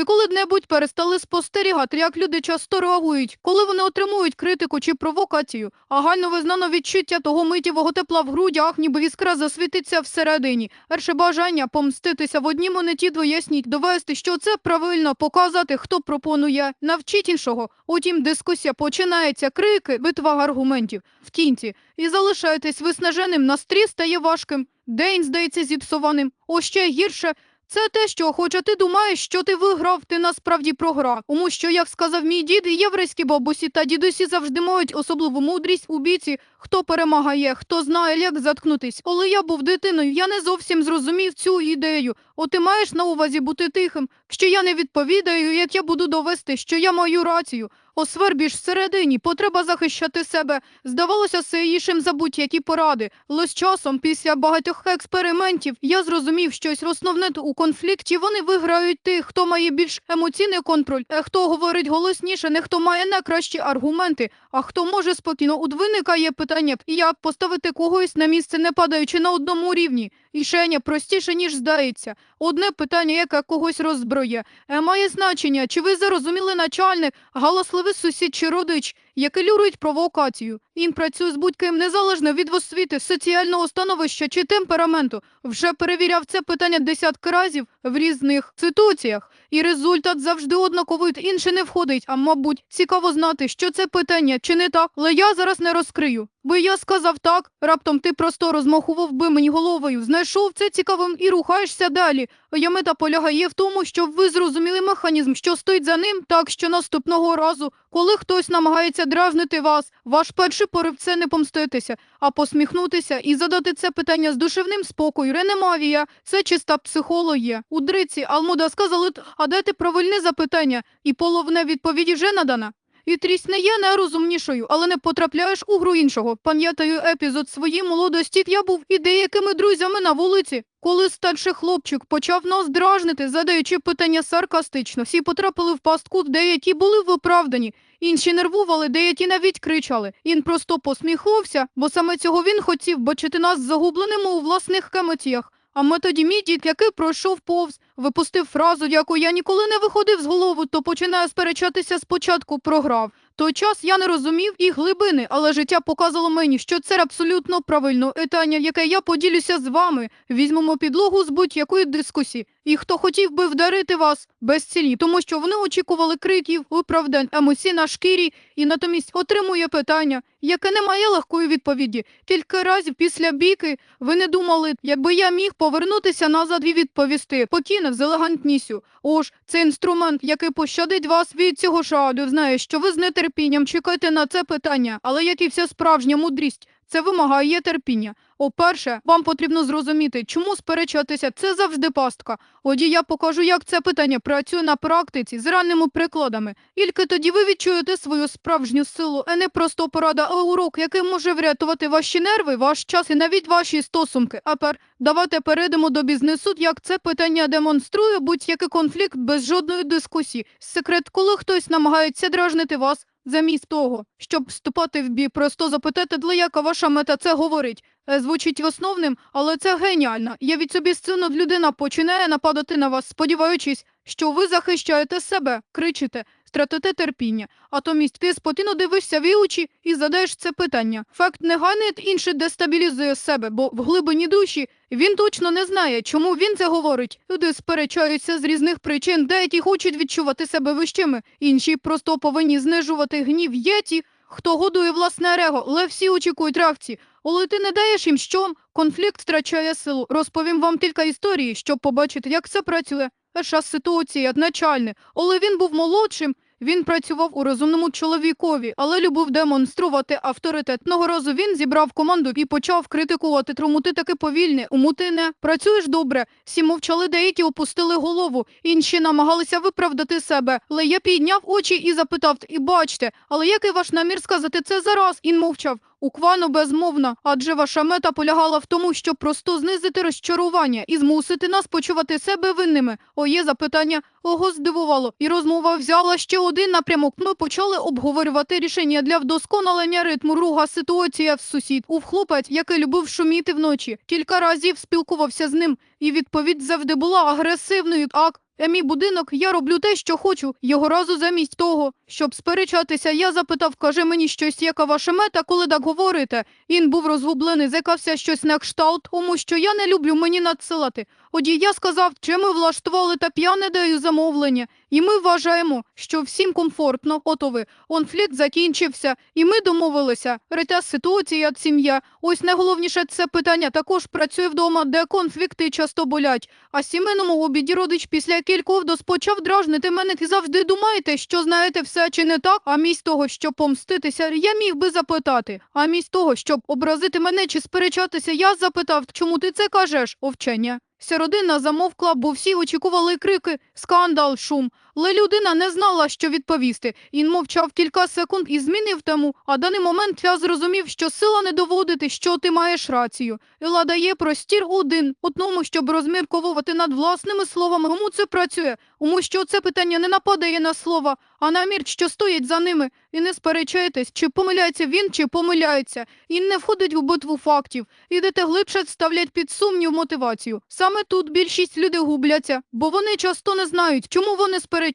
Ви коли-небудь перестали спостерігати, як люди часто реагують, коли вони отримують критику чи провокацію, а гально визнано відчуття того миттєвого тепла в грудях, ніби іскра засвітиться всередині. Перше бажання помститися в одній монеті двоясніть, довести, що це правильно, показати, хто пропонує, навчить іншого. Утім, дискусія починається, крики, битва аргументів в кінці. І залишаєтесь виснаженим, настрій стає важким, день здається зіпсованим. О ще гірше. Це те, що хоча ти думаєш, що ти виграв, ти насправді програв. Тому що, як сказав мій дід, єврейські бабусі та дідусі завжди мають особливу мудрість у бійці, хто перемагає, хто знає, як заткнутись. Коли я був дитиною, я не зовсім зрозумів цю ідею. О, ти маєш на увазі бути тихим, що я не відповідаю, як я буду довести, що я маю рацію. О, свербіж всередині, потреба захищати себе. Здавалося сильнішим за будь-які поради. Але часом, після багатьох експериментів, я зрозумів щось основне у конфлікті. Вони виграють тих, хто має більш емоційний контроль, е, хто говорить голосніше, не хто має найкращі аргументи, а хто може спокійно. От виникає питання, як поставити когось на місце, не падаючи на одному рівні. Рішення простіше, ніж здається. Одне питання, яке когось роззброє, е, має значення, чи ви зарозуміли начальник, галасливий сусід чи родич, які люрують провокацію. Він працює з будь-ким незалежно від освіти, соціального становища чи темпераменту. Вже перевіряв це питання десятки разів в різних ситуаціях. І результат завжди однаковий, інше не входить. А мабуть, цікаво знати, що це питання чи не так, але я зараз не розкрию. Би я сказав так, раптом ти просто розмахував би мені головою, знайшов це цікавим і рухаєшся далі. Я мета полягає в тому, щоб ви зрозуміли механізм, що стоїть за ним, так що наступного разу, коли хтось намагається дразнити вас, ваш перший порив це не помститися, а посміхнутися і задати це питання з душевним спокою. Ренемавія, це чиста психологія. У дриці Алмуда сказали, а дайте правильне запитання, і половина відповіді вже надана. І не є найрозумнішою, але не потрапляєш у гру іншого. Пам'ятаю епізод своїй молодості. Я був і деякими друзями на вулиці. Коли старший хлопчик почав нас дражнити, задаючи питання саркастично, всі потрапили в пастку, деякі були виправдані, інші нервували, деякі навіть кричали. Він просто посміхнувся, бо саме цього він хотів бачити нас загубленими у власних емоціях. А ми тоді мій дід, який пройшов повз, випустив фразу, яку я ніколи не виходив з голови, то починає сперечатися спочатку програв. Той час я не розумів і глибини, але життя показало мені, що це абсолютно правильно питання, яке я поділюся з вами. Візьмемо підлогу з будь-якої дискусії. І хто хотів би вдарити вас безцільні, тому що вони очікували криків, виправдань, емоцій на шкірі, і натомість отримує питання, яке не має легкої відповіді. Кілька разів після бійки ви не думали, якби я міг повернутися назад і відповісти, покинув з елегантністю. Ож це інструмент, який пощадить вас від цього шаду. Знає, що ви з нетерпінням чекаєте на це питання, але як і вся справжня мудрість, це вимагає терпіння. По-перше, вам потрібно зрозуміти, чому сперечатися це завжди пастка. Оді я покажу, як це питання працює на практиці з ранними прикладами. Тільки тоді ви відчуєте свою справжню силу, а не просто порада, а урок, який може врятувати ваші нерви, ваш час і навіть ваші стосунки. А пер давайте перейдемо до бізнесу, як це питання демонструє будь-який конфлікт без жодної дискусії. Секрет, коли хтось намагається дражнити вас. Замість того, щоб вступати в бій, просто запитати, для яка ваша мета це говорить. Е, Звучить основним, але це геніально. Я від собі сцену людина починає нападати на вас, сподіваючись, що ви захищаєте себе, кричите, стратите терпіння. А томість ти спокійно дивишся в очі і задаєш це питання. Факт негайний інший дестабілізує себе, бо в глибині душі він точно не знає, чому він це говорить. Люди сперечаються з різних причин, деякі хочуть відчувати себе вищими, інші просто повинні знижувати гнів. Є ті, хто годує власне его, але всі очікують реакції. Але ти не даєш їм що, конфлікт втрачає силу. Розповім вам кілька історій, щоб побачити, як це працює. Перша ситуація, начальник. Але він був молодшим, він працював у розумному чоловікові, але любив демонструвати авторитет. Одного разу він зібрав команду і почав критикувати. Тому ти таки повільне, умути не працюєш добре. Всі мовчали, деякі опустили голову, інші намагалися виправдати себе. Але я підняв очі і запитав: і бачте, але який ваш намір сказати це зараз? Він мовчав. Уквано безмовно, адже ваша мета полягала в тому, щоб просто знизити розчарування і змусити нас почувати себе винними. Оє запитання ого здивувало, і розмова взяла ще один напрямок. Ми почали обговорювати рішення для вдосконалення ритму руга ситуація в сусід. У хлопець, який любив шуміти вночі. Кілька разів спілкувався з ним, і відповідь завжди була агресивною. Так, Е, мій будинок, я роблю те, що хочу. Його разу замість того, щоб сперечатися, я запитав, каже мені щось, яка ваша мета, коли так говорите. Він був розгублений, зекався щось на кшталт, тому що я не люблю мені надсилати. Оді я сказав, чи ми влаштували та п'яне даю замовлення, і ми вважаємо, що всім комфортно, готові. Конфлікт закінчився, і ми домовилися. Ретя ситуація, сім'я. Ось найголовніше це питання також працює вдома, де конфлікти часто болять. А сімейному обіді родич після кількох дос почав дражнити мене і завжди думаєте, що знаєте все чи не так, а мість того, щоб помститися, я міг би запитати. А мість того, щоб образити мене чи сперечатися, я запитав, чому ти це кажеш, овчення. Вся родина замовкла, бо всі очікували крики, скандал, шум. Але людина не знала, що відповісти. Він мовчав кілька секунд і змінив тему. А даний момент я зрозумів, що сила не доводити, що ти маєш рацію. Іла дає простір один одному, щоб розмірковувати над власними словами. Кому це працює? Тому що це питання не нападає на слова, а на мір, що стоїть за ними. І не сперечайтесь, чи помиляється він, чи помиляється. І не входить у битву фактів. Ідете глибше, ставлять під сумнів мотивацію. Саме тут більшість людей губляться, бо вони часто не знають, чому вони сперечаються.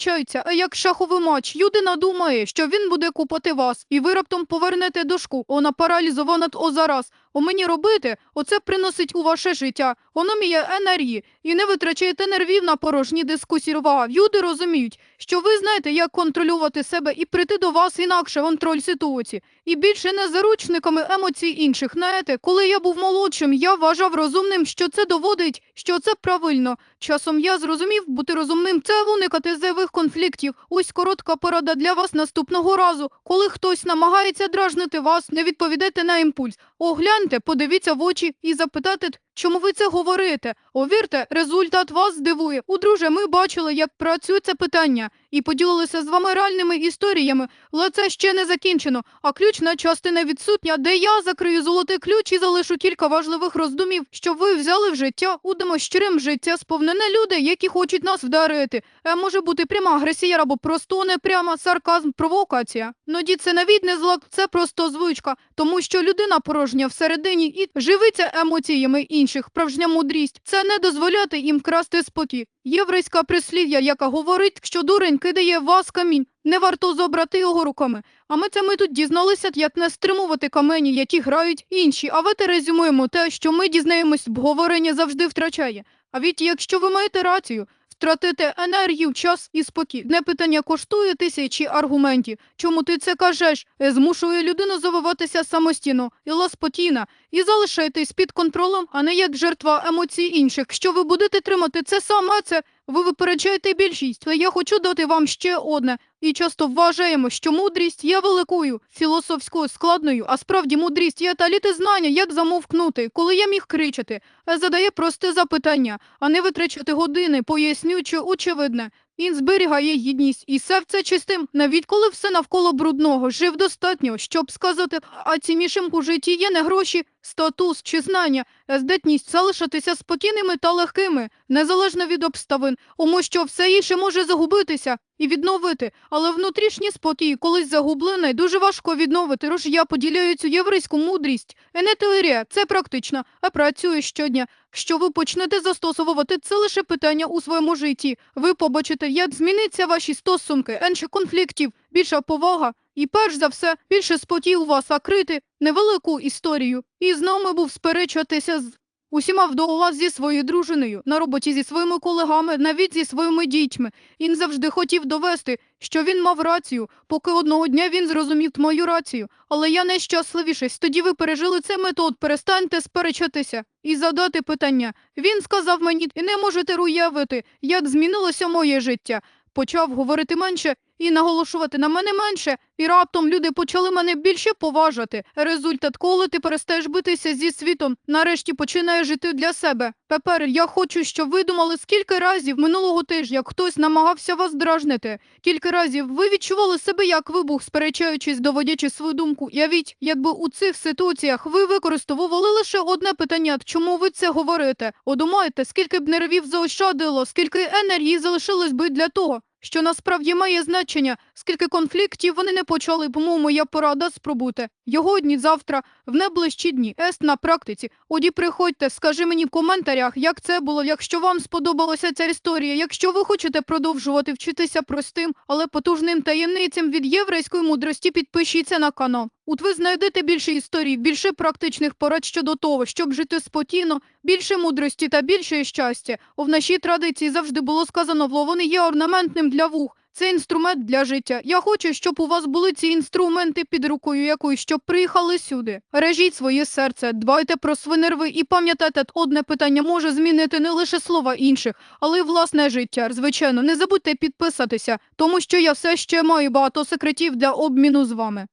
А як шаховий матч, людина думає, що він буде купати вас, і ви раптом повернете дошку. Вона паралізована о зараз. У мені робити, оце приносить у ваше життя. Воно міє енергії. І не витрачаєте нервів на порожні дискусії. Люди розуміють, що ви знаєте, як контролювати себе і прийти до вас інакше контроль ситуації. І більше не заручниками емоцій інших. Знаєте, коли я був молодшим, я вважав розумним, що це доводить, що це правильно. Часом я зрозумів, бути розумним це уникати зайвих конфліктів. Ось коротка порада для вас наступного разу. Коли хтось намагається дражнити вас, не відповідайте на імпульс. Огляньте, подивіться в очі і запитати, чому ви це говорите. Овірте, результат вас здивує. У друже, ми бачили, як працює це питання, і поділилися з вами реальними історіями, але це ще не закінчено. А ключна частина відсутня, де я закрию золотий ключ і залишу кілька важливих роздумів, щоб ви взяли в життя, удимо щирим життя сповнене люди, які хочуть нас вдарити. Е, може бути пряма агресія або просто не пряма сарказм, провокація. Ноді це навіть не злак, це просто звичка, тому що людина порожня всередині і живиться емоціями інших. Правжня мудрість це не дозволяти їм красти спокій. Єврейська прислів'я, яка говорить, що дурень кидає в вас камінь, не варто зобрати його руками. А ми це ми тут дізналися, як не стримувати камені, які грають інші. А ви резюмуємо те, що ми дізнаємось, обговорення завжди втрачає. А від якщо ви маєте рацію, втратити енергію, час і спокій. Не питання коштує тисячі аргументів. Чому ти це кажеш? Е, Змушує людину завиватися самостійно і спокійна. І залишайтесь під контролем, а не як жертва емоцій інших. Що ви будете тримати це саме це. Ви випереджаєте більшість, але я хочу дати вам ще одне. І часто вважаємо, що мудрість є великою, філософською складною, а справді мудрість є таліти знання, як замовкнути, коли я міг кричати. Задає просте запитання, а не витрачати години, пояснюючи очевидне. Він зберігає гідність і серце чистим, навіть коли все навколо брудного, жив достатньо, щоб сказати, а ціннішим у житті є не гроші, статус чи знання, здатність залишитися спокійними та легкими, незалежно від обставин, тому що все інше може загубитися і відновити, але внутрішній спокій, колись загублений, дуже важко відновити. Тож я поділяю цю єврейську мудрість. І не теорія, це практично, а працює щодня. Що ви почнете застосовувати це лише питання у своєму житті. Ви побачите, як зміниться ваші стосунки, менше конфліктів, більша повага. І перш за все, більше спотів вас закрити невелику історію. І з нами був сперечатися з усіма вдома зі своєю дружиною, на роботі зі своїми колегами, навіть зі своїми дітьми. Він завжди хотів довести, що він мав рацію, поки одного дня він зрозумів мою рацію. Але я найщасливіший. Тоді ви пережили цей метод, перестаньте сперечатися і задати питання. Він сказав мені, і не можете уявити, як змінилося моє життя. Почав говорити менше і наголошувати на мене менше, і раптом люди почали мене більше поважати. Результат, коли ти перестаєш битися зі світом, нарешті починаєш жити для себе. Тепер я хочу, щоб ви думали, скільки разів минулого тижня хтось намагався вас дражнити. Кілька разів ви відчували себе як вибух, сперечаючись, доводячи свою думку. Явіть, якби у цих ситуаціях ви використовували лише одне питання, чому ви це говорите? Одумайте, скільки б нервів заощадило, скільки енергії залишилось би для того, що насправді має значення, скільки конфліктів вони не почали, тому моя порада спробуйте. Його дні завтра, в найближчі дні, ест на практиці. Оді приходьте, скажи мені в коментарях, як це було, якщо вам сподобалася ця історія, якщо ви хочете продовжувати вчитися простим, але потужним таємницям від єврейської мудрості, підпишіться на канал. От ви знайдете більше історій, більше практичних порад щодо того, щоб жити спокійно, більше мудрості та більше щастя. В нашій традиції завжди було сказано, вловони є орнаментним для вух. Це інструмент для життя. Я хочу, щоб у вас були ці інструменти під рукою якоюсь, щоб приїхали сюди. Режіть своє серце, дбайте про свої нерви і пам'ятайте, одне питання може змінити не лише слова інших, але й власне життя. Звичайно, не забудьте підписатися, тому що я все ще маю багато секретів для обміну з вами.